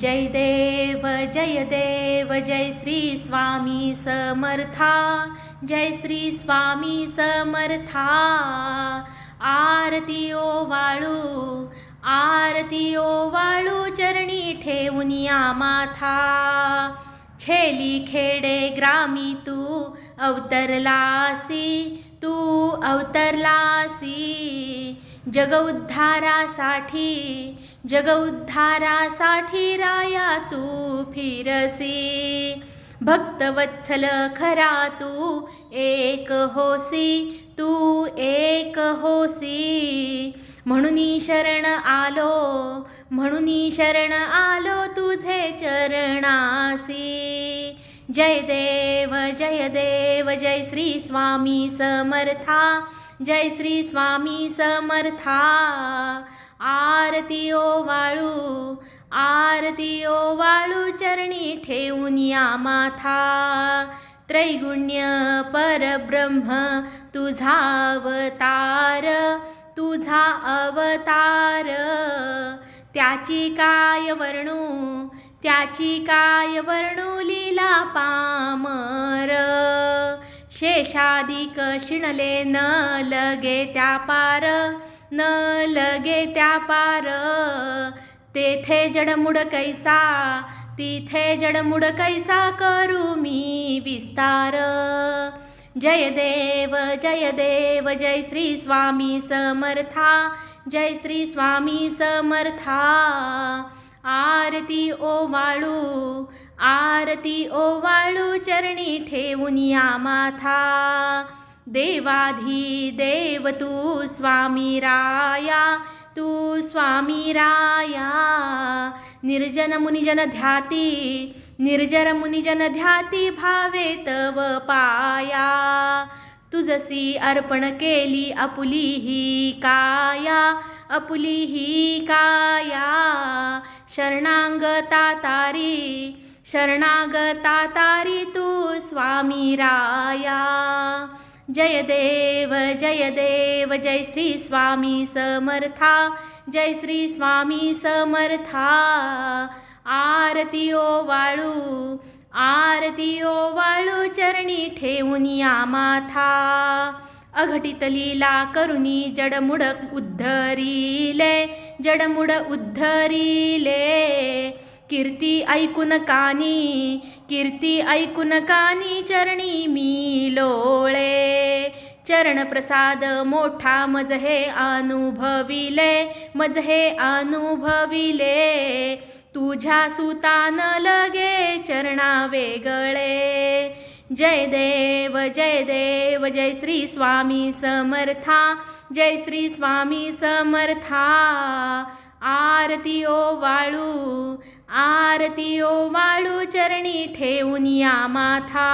जय देव जय देव जय श्री स्वामी समर्था जय श्री स्वामी समर्था। आरती ओ वाळू आरती ओ वाळू चरणी ठेवून या माथा। छेली खेडे ग्रामी तू अवतरलासी तू अवतरलासी। जग उद्धारासाठी जग उद्धारासाठी राया तू फिरसी. भक्तवत्सल खरा तू एक होसी तू एक होसी. म्हणून शरण आलो म्हणून शरण आलो तुझे चरणासी. जय देव जय देव जय श्री स्वामी समर्था. जय श्री स्वामी समर्था. आरती ओ वाळू आरती ओ वाळू चरणी ठेवून या माथा. त्रैगुण्य परब्रह्म तुझा अवतार तुझा अवतार. त्याची काय वर्णू त्याची काय वर्णू लीला पामर. शेषादिक शिणले न लगे त्या पार न लगे त्या पार. तेथे जडमुड कैसा तिथे जडमुड कैसा करू मी विस्तार. जय देव जय देव जय श्री स्वामी समर्था जय श्री स्वामी समर्था. आरती ओ वाळू आरती ओ वाळू चरणी ठेवून या माथा. देवाधी देव तू स्वामी राया तू स्वामी राया. निर्जन मुनिजन ध्याती निर्जर मुनिजन ध्याती भावे तव पाया. तुझसी अर्पण केली आपुली ही काया. अपुली ही काया. शरणांगता तारी शरणागता तारी तू स्वामी राया. जय देव जय देव जय श्री स्वामी समर्था जय श्री स्वामी समर्था. आरतीओ वाळू आरतीओ वाळू चरणी ठेवून या माथा. अघटित लीला करुणी जडमुड उद्धरिले जडमुड उद्धरिले। कीर्ती ऐकून कानी कीर्ती ऐकून कानी चरणी मी लोळे। चरण प्रसाद मोठा मज हे अनुभविले मज हे अनुभविले। तुझ्या सुतान लगे चरणा वेगळे जय देव जय देव जय श्री स्वामी समर्था जय श्री स्वामी समर्था। आरती ओ वाळू आरती ओ वाळू चरणी ठेवून या माथा।